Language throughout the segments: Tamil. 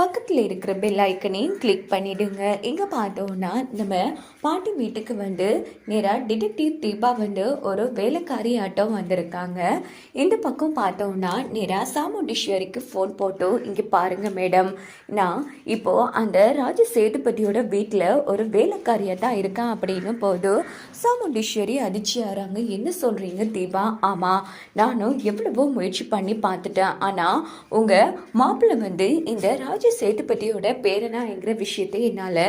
பக்கத்தில் இருக்கிற பெல் ஐக்கனையும் கிளிக் பண்ணிவிடுங்க இங்கே பார்த்தோன்னா நம்ம பாட்டி வீட்டுக்கு வந்து நேராக டிடெக்டிவ் தீபா வந்து ஒரு வேலைக்காரி ஆட்டம் வந்திருக்காங்க. இந்த பக்கம் பார்த்தோன்னா நேராக சாமுண்டீஸ்வரிக்கு ஃபோன் போட்டு இங்கே பாருங்கள் மேடம் நான் இப்போது அந்த ராஜ சேதுபதியோட வீட்டில் ஒரு வேலைக்காரியாக தான் இருக்கேன் அப்படின்னு போது சாமுண்டீஸ்வரி அதிர்ச்சியாகிறாங்க என்ன சொல்கிறீங்க தீபா? ஆமாம் நானும் எவ்வளவோ முயற்சி பண்ணி பார்த்துட்டேன். ஆனால் உங்கள் மாப்பிள்ளை வந்து இந்த ராஜ சேதுபதியோட பேரனாங்கிற விஷயத்தை என்னால்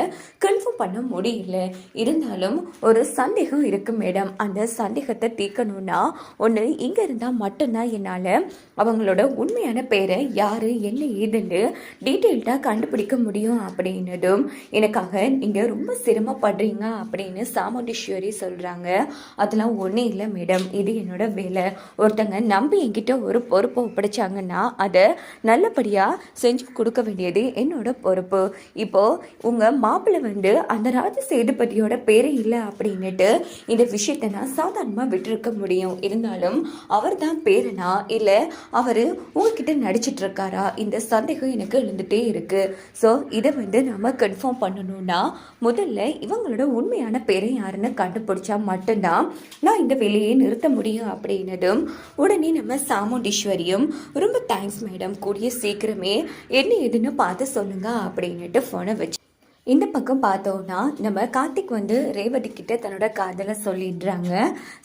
கன்ஃபார்ம் பண்ண முடியல. இருந்தாலும் ஒரு சந்தேகம் இருக்கு மேடம் அந்த சந்தேகத்தை தீர்க்கணும்னா ஒன்று இங்கே இருந்தால் மட்டும்தான் என்னால் அவங்களோட உண்மையான பேரை யார் என்ன ஏதுன்னு டீட்டெயில்டாக கண்டுபிடிக்க முடியும் அப்படின்னதும் எனக்காக நீங்கள் ரொம்ப சிரமப்படுறீங்க அப்படின்னு சாமுண்டீஸ்வரி சொல்கிறாங்க அதெல்லாம் ஒன்றும் இல்லை மேடம் இது என்னோட வேலை. ஒருத்தங்க நம்பி என்கிட்ட ஒரு பொறுப்பை ஒப்படைச்சாங்கன்னா அதை நல்லபடியாக செஞ்சு கொடுக்க வேண்டியது என்னோட பொறுப்பு. இப்போது உங்கள் மாப்பிள்ளை வந்து அந்த ராஜ சேதுபதியோட பேரே இல்லை அப்படின்னுட்டு இந்த விஷயத்தை நான் சாதாரணமாக விட்டுருக்க முடியும். இருந்தாலும் அவர் தான் பேரனா? இல்லை அவர் உங்ககிட்ட நடிச்சிட்டு இருக்காரா இந்த சந்தேகம் எனக்கு எழுந்துகிட்டே இருக்குது ஸோ இதை வந்து நம்ம கன்ஃபார்ம் பண்ணணும்னா முதல்ல இவங்களோட உண்மையான பேரை யாருன்னு கண்டுபிடிச்சா மட்டும்தான் நான் இந்த வேலையை நிறுத்த முடியும் அப்படின்னதும் உடனே நம்ம சாமுண்டீஸ்வரியும் ரொம்ப தேங்க்ஸ் மேடம் கூடிய சீக்கிரமே என்ன ஏதுன்னு பார்த்து சொல்லுங்க அப்படின்னுட்டு ஃபோனை வச்சு இந்த பக்கம் பார்த்தோன்னா நம்ம கார்த்திக் வந்து ரேவதி கிட்ட தன்னோட காதலை சொல்லிடுறாங்க.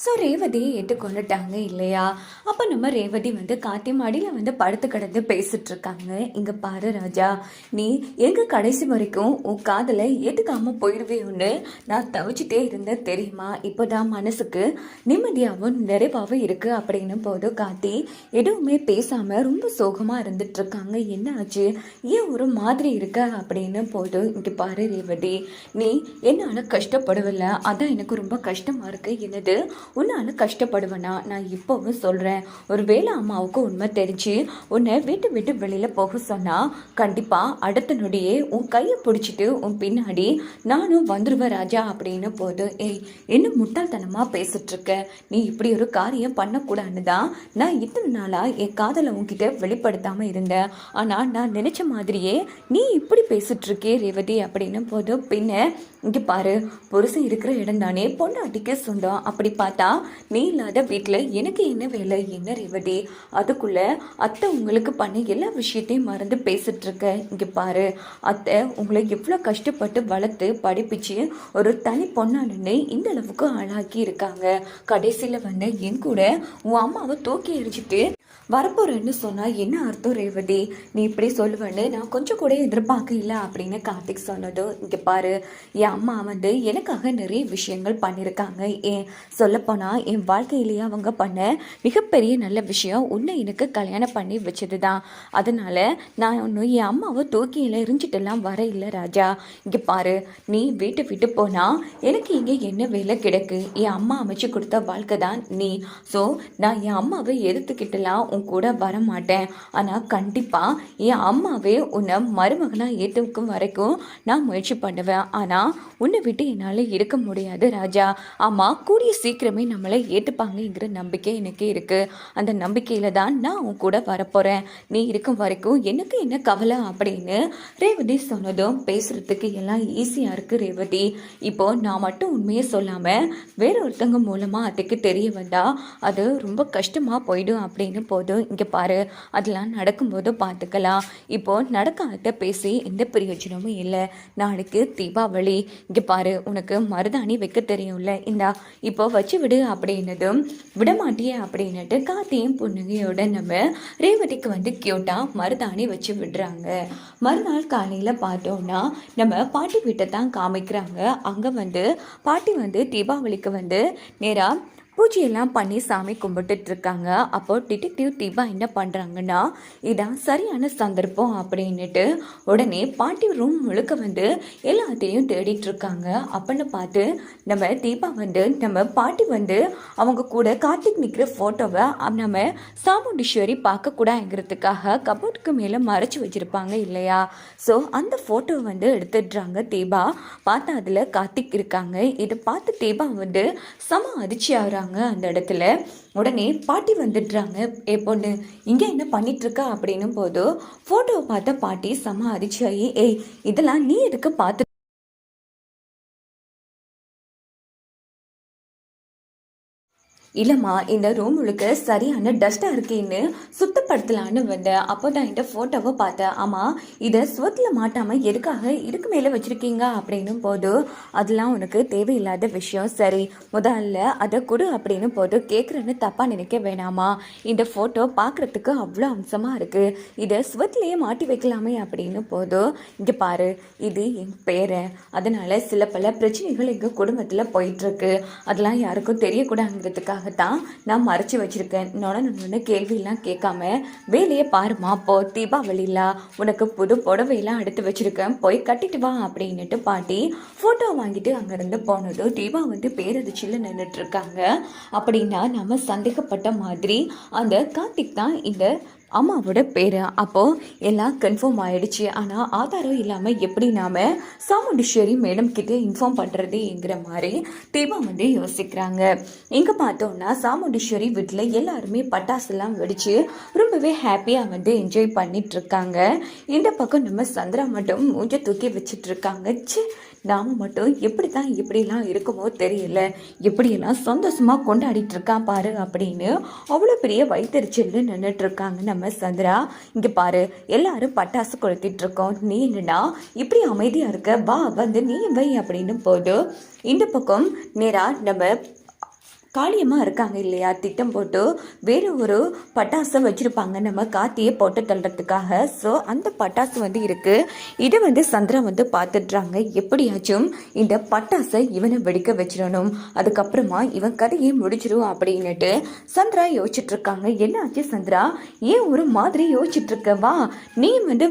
ஸோ ரேவதியை ஏற்றுக்கொண்டுட்டாங்க இல்லையா? அப்போ நம்ம ரேவதி வந்து காத்தி மாடியில் வந்து படுத்து கிடந்து பேசிட்டு இருக்காங்க. இங்கே பாரு ராஜா நீ எங்க கடைசி வரைக்கும் உன் காதலை ஏற்றுக்காம போயிடுவேன்னு நான் தவிச்சிட்டே இருந்தேன் தெரியுமா? இப்போதான் மனசுக்கு நிம்மதியாகவும் நிறைவாகவும் இருக்கு அப்படின்னு போது கார்த்தி எதுவுமே பேசாம ரொம்ப சோகமா இருந்துட்டு இருக்காங்க. என்ன ஆச்சு ஏன் ஒரு மாதிரி இருக்க? அப்படின்னு போது இங்கே பாரு ரேவதி. நீ என்னால் கஷ்டப்படுவில்ல அதான் எனக்கு ரொம்ப கஷ்டமாக இருக்கு. என்னது? உன்னால் கஷ்டப்படுவேனா? நான் இப்போவும் சொல்கிறேன் ஒரு வேளை அம்மாவுக்கு உண்மை தெரிஞ்சு உன்னை வீட்டு விட்டு வெளியில் போக சொன்னால் கண்டிப்பாக அடுத்த நொடியே உன் கையை பிடிச்சிட்டு உன் பின்னாடி நானும் வந்துடுவேன் ராஜா அப்படின்னு போது ஏய் என்ன முட்டாள்தனமாக பேசிகிட்ருக்க நீ இப்படி ஒரு காரியம் பண்ணக்கூடாதுன்னு தான் நான் இத்தனை நாளாக என் காதலை உன்கிட்ட வெளிப்படுத்தாமல் இருந்தேன். ஆனால் நான் நினச்ச மாதிரியே நீ இப்படி பேசிட்டு இருக்கே ரேவதி அப்படின்னு போதும் பின்ன இங்கே பாரு புருஷன் இருக்கிற இடம் தானே பொண்டாட்டிக்கு சொந்தம். அப்படி பார்த்தா நீ இல்லாத வீட்டில் எனக்கு என்ன வேலை என்ன ரேவதி? அதுக்குள்ள அத்தை உங்களுக்கு பண்ண எல்லா விஷயத்தையும் மறந்து பேசிட்டு இருக்க இங்கே பாரு அத்தை உங்களை எவ்வளோ கஷ்டப்பட்டு வளர்த்து படிப்பிச்சு ஒரு தனி பொண்ணானு இந்த அளவுக்கு ஆளாக்கி இருக்காங்க. கடைசியில் வந்து என் கூட உன் அம்மாவை தூக்கி எறிஞ்சிட்டு வரப்போறேன்னு சொன்னால் என்ன அர்த்தம் ரேவதி? நீ இப்படி சொல்லுவேன்னு நான் கொஞ்சம் கூட எதிர்பார்க்கல அப்படின்னு கார்த்திக் சொன்னதோ இங்கே பாரு என் அம்மா வந்து எனக்காக நிறைய விஷயங்கள் பண்ணியிருக்காங்க ஏன் சொல்லப்போனால் என் வாழ்க்கையிலேயே அவங்க பண்ண மிகப்பெரிய நல்ல விஷயம் உன்னை எனக்கு கல்யாணம் பண்ணி வச்சது தான் அதனால் நான் ஒன்றும் என் அம்மாவை தூக்கியில் எரிஞ்சிட்டெல்லாம் வர இல்லை ராஜா. இங்கே பாரு நீ வீட்டு விட்டு போனால் எனக்கு இங்கே என்ன வேலை கிடக்கு? என் அம்மா அமைச்சு கொடுத்த வாழ்க்கை தான் நீ. ஸோ நான் என் அம்மாவை எதிர்த்துக்கிட்டலாம் உன் கூட வர மாட்டேன் ஆனால் கண்டிப்பாக என் அம்மாவே உன்னை மருமகனாக ஏற்றுக்கும் வரைக்கும் நான் முயற்சி பண்ணுவேன். ஆனால் உன்னை விட்டு என்னால் இருக்க முடியாது ராஜா. ஆமாம் கூடிய சீக்கிரமே நம்மளை ஏற்றுப்பாங்கங்கிற நம்பிக்கை எனக்கு இருக்குது அந்த நம்பிக்கையில் தான் நான் உன் கூட வரப்போகிறேன் நீ இருக்கும் வரைக்கும் எனக்கு என்ன கவலை அப்படின்னு ரேவதி சொன்னதும் பேசுகிறதுக்கு எல்லாம் ஈஸியாக இருக்குது ரேவதி. இப்போ நான் மட்டும் உண்மையை சொல்லாமல் வேற ஒருத்தவங்க மூலமாக அதுக்கு தெரிய வந்தால் அது ரொம்ப கஷ்டமாக போயிடும் அப்படின்னு போது இங்கே பாரு அதெல்லாம் நடக்கும்போது பார்த்துக்கலாம் இப்போ நடக்காத பேசி எந்த பிரயோஜனமும் இல்லை. நாளைக்கு தீபாவளி. இங்கே பாரு உனக்கு மருதாணி வைக்க தெரியும்ல. இந்தா இப்போ வச்சு விடு அப்படின்னதும் விடமாட்டியே அப்படின்னுட்டு காத்தியும் புன்னகையோட நம்ம ரேவதிக்கு வந்து கியூட்டாக மருதாணி வச்சு விடுறாங்க. மறுநாள் காலையில் பார்த்தோம்னா நம்ம பாட்டி வீட்டை தான் காமிக்கிறாங்க. அங்கே வந்து பாட்டி வந்து தீபாவளிக்கு வந்து நேராக பூஜையெல்லாம் பண்ணி சாமி கும்பிட்டுட்டு இருக்காங்க அப்போ டிடெக்டிவ் தீபா என்ன பண்ணுறாங்கன்னா இதான் சரியான சந்தர்ப்பம் அப்படின்னுட்டு உடனே பாட்டி ரூம் முழுக்க வந்து எல்லாத்தையும் தேடிட்டு இருக்காங்க அப்படின்னு பார்த்து நம்ம தீபா வந்து நம்ம பாட்டி வந்து அவங்க கூட கார்த்திக் நிற்கிற ஃபோட்டோவை நம்ம சாமுண்டீஸ்வரி பார்க்கக்கூடாதுங்கிறதுக்காக கபோர்டுக்கு மேலே மறைச்சி வச்சுருப்பாங்க இல்லையா? ஸோ அந்த ஃபோட்டோ வந்து எடுத்துடுறாங்க தீபா. பார்த்தா அதில் கார்த்திக் இருக்காங்க. இதை பார்த்து தீபா வந்து செம அதிர்ச்சி அந்த இடத்துல. உடனே பாட்டி வந்துடுறாங்க. ஏ பொண்ணு இங்கே என்ன பண்ணிட்டு அப்படின்னும் போது ஃபோட்டோவை பார்த்த பாட்டி செம அதிர்ச்சியாகி ஏய் இதெல்லாம் நீ எதுக்கு பார்த்து இல்லைம்மா இந்த ரூம் முழுக்க சரியான டஸ்ட்டாக இருக்கேன்னு சுத்தப்படுத்தலான்னு வந்தேன். அப்போ தான் இந்த ஃபோட்டோவை பார்த்தேன். ஆமாம் இதை சுவத்தில் மாட்டாமல் எதுக்காக இதுக்கு மேலே வச்சுருக்கீங்க அப்படின்னும் போது அதெல்லாம் உனக்கு தேவையில்லாத விஷயம். சரி முதல்ல அதை கொடு அப்படின்னு போது கேட்குறேன்னு தப்பாக நினைக்க வேணாமா? இந்த ஃபோட்டோ பார்க்குறதுக்கு அவ்வளோ அம்சமாக இருக்குது இதை ஸ்வத்லேயே மாட்டி வைக்கலாமே அப்படின்னு போது இங்கே பாரு இது என் பேரை. அதனால் சில பல பிரச்சனைகள் எங்கள் குடும்பத்தில் போயிட்டுருக்கு அதெல்லாம் யாருக்கும் தெரியக்கூடாதுங்கிறதுக்காக தான் நான் மறைச்சி வச்சிருக்கேன். நொடனு கேள்வியெல்லாம் கேட்காம வேலையை பாருமா போ தீபாவளியில் உனக்கு புது புடவையெல்லாம் எடுத்து வச்சிருக்கேன். போய் கட்டிட்டு வா அப்படின்னுட்டு பாட்டி ஃபோட்டோ வாங்கிட்டு அங்கேருந்து போனதும் தீபா வந்து பேரதிச்சியில் நின்றுட்டு இருக்காங்க. அப்படின்னா நம்ம சந்தேகப்பட்ட மாதிரி அந்த கார்த்திக் தான் இந்த அம்மாவோட பேர். அப்போது எல்லாம் கன்ஃபார்ம் ஆயிடுச்சு. ஆனால் ஆதாரம் இல்லாமல் எப்படி நாம் சாமுண்டீஸ்வரி மேடம் கிட்டே இன்ஃபார்ம் பண்ணுறதுங்கிற மாதிரி தீபா வந்து யோசிக்கிறாங்க. இங்கே பார்த்தோம்னா சாமுண்டீஸ்வரி வீட்டில் எல்லாருமே பட்டாசுலாம் வெடித்து ரொம்பவே ஹாப்பியாக வந்து என்ஜாய் பண்ணிகிட்ருக்காங்க இந்த பக்கம் நம்ம சந்திரா மட்டும் மூஞ்ச தூக்கி வச்சுட்ருக்காங்க சே நாம் மட்டும் எப்படி தான் இப்படிலாம் இருக்குமோ தெரியல. எப்படியெல்லாம் சந்தோஷமாக கொண்டாடிட்டு இருக்கான் பாரு அப்படின்னு அவ்வளோ பெரிய வயிற்றுச்சல் நின்றுட்டு இருக்காங்க நம்ம சந்திரா. இங்கே பாரு எல்லாரும் பட்டாசு கொளுத்திட்டு இருக்கோம். நீ என்னன்னா இப்படி அமைதியாக இருக்க? வா வந்து நீ வை அப்படின்னு போதும் இந்த பக்கம் நேராக நம்ம காளியம்மா இருக்காங்க இல்லையா? திட்டம் போட்டு வேறு ஒரு பட்டாசை வச்சுருப்பாங்க. நம்ம காத்தியை போட்டு தள்ளுறதுக்காக. ஸோ அந்த பட்டாசு வந்து இருக்குது இதை வந்து சந்திரா வந்து பார்த்துட்றாங்க. எப்படியாச்சும் இந்த பட்டாசை இவனை வெடிக்க வச்சிடணும். அதுக்கப்புறமா இவன் கதையை முடிச்சிடும் அப்படின்னுட்டு சந்திரா யோசிச்சுட்ருக்காங்க. என்ன என்னாச்சு சந்திரா? ஏன் ஒரு மாதிரி யோசிச்சிட்டுருக்க வா நீ வந்து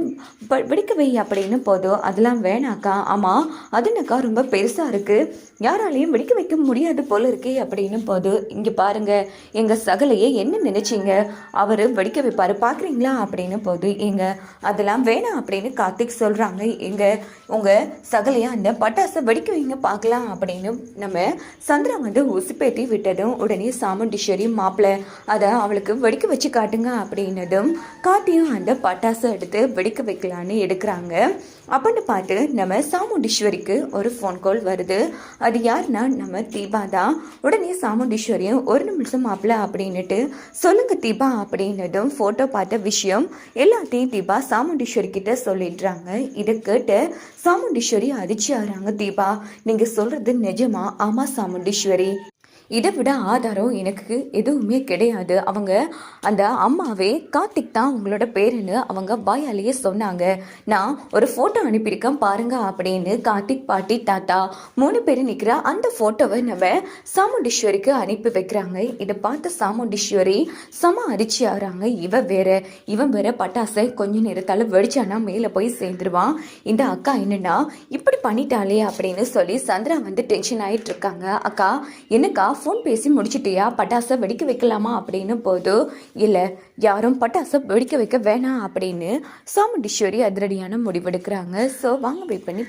வெடிக்க வை அப்படின்னு போதும் அதெல்லாம் வேணாக்கா. ஆமாம் அதுனக்கா ரொம்ப பெருசாக இருக்குது யாராலையும் வெடிக்க வைக்க முடியாது போல இருக்கே அப்படின்னு போது இங்கே பாருங்க எங்கள் சகலையே என்ன நினச்சிங்க? அவர் வெடிக்க வைப்பார் பார்க்குறீங்களா? அப்படின்னு போது எங்க அதெல்லாம் வேணாம் அப்படின்னு கார்த்திக் சொல்கிறாங்க எங்க உங்கள் சகலையை அந்த பட்டாசை வெடிக்க வைங்க பார்க்கலாம் அப்படின்னு நம்ம சந்திரா வந்து உசுப்பேத்தி விட்டதும் உடனே சாமுண்டீஸ்வரி மாப்பிள்ளை அதை அவளுக்கு வெடிக்க வச்சு காட்டுங்க அப்படின்னதும் காட்டியும் அந்த பட்டாசை எடுத்து வெடிக்க வைக்கலான்னு எடுக்கிறாங்க. அப்படின்னு பார்த்து நம்ம சாமுண்டீஸ்வரிக்கு ஒரு ஃபோன் கால் வருது. அது யாருன்னா நம்ம தீபா தான். உடனே சாமுண்டீஸ்வரியும் ஒரு நிமிஷம் மாப்பிள்ள அப்படின்னுட்டு சொல்லுங்க தீபா அப்படின்னதும் ஃபோட்டோ பார்த்த விஷயம் எல்லாத்தையும் தீபா சாமுண்டீஸ்வரி கிட்ட சொல்லிடுறாங்க. இதை கேட்டு சாமுண்டீஸ்வரி அதிர்ச்சி ஆகிறாங்க தீபா. நீங்கள் சொல்கிறது நிஜமா? ஆமாம் சாமுண்டீஸ்வரி. இதை விட ஆதாரம் எனக்கு எதுவுமே கிடையாது. அவங்க அந்த அம்மாவே கார்த்திக் தான் உங்களோட பேருன்னு அவங்க வாயாலேயே சொன்னாங்க. நான் ஒரு ஃபோட்டோ அனுப்பியிருக்கேன் பாருங்க அப்படின்னு கார்த்திக் பாட்டி தாத்தா மூணு பேர் நிற்கிற அந்த ஃபோட்டோவை நம்ம சாமுண்டீஸ்வரிக்கு அனுப்பி வைக்கிறாங்க. இதை பார்த்த சாமுண்டீஸ்வரி சம அரிச்சி ஆகிறாங்க. இவ வேற. இவன் வேற பட்டாசை கொஞ்ச நேரத்தால் வெடிச்சானா மேலே போய் சேர்ந்துருவான். இந்த அக்கா என்னன்னா இப்படி பண்ணிட்டாளே அப்படின்னு சொல்லி சந்திரா வந்து டென்ஷன் ஆகிட்டு இருக்காங்க. அக்கா என்னக்கா ஃபோன் பேசி முடிச்சிட்டியா? பட்டாசை வெடிக்க வைக்கலாமா அப்படின்னு போது இல்லை யாரும் பட்டாசை வெடிக்க வைக்க வேணாம் அப்படின்னு சாமுண்டீஸ்வரி அதிரடியான முடிவெடுக்கிறாங்க. ஸோ வாங்க வெயிட் பண்ணி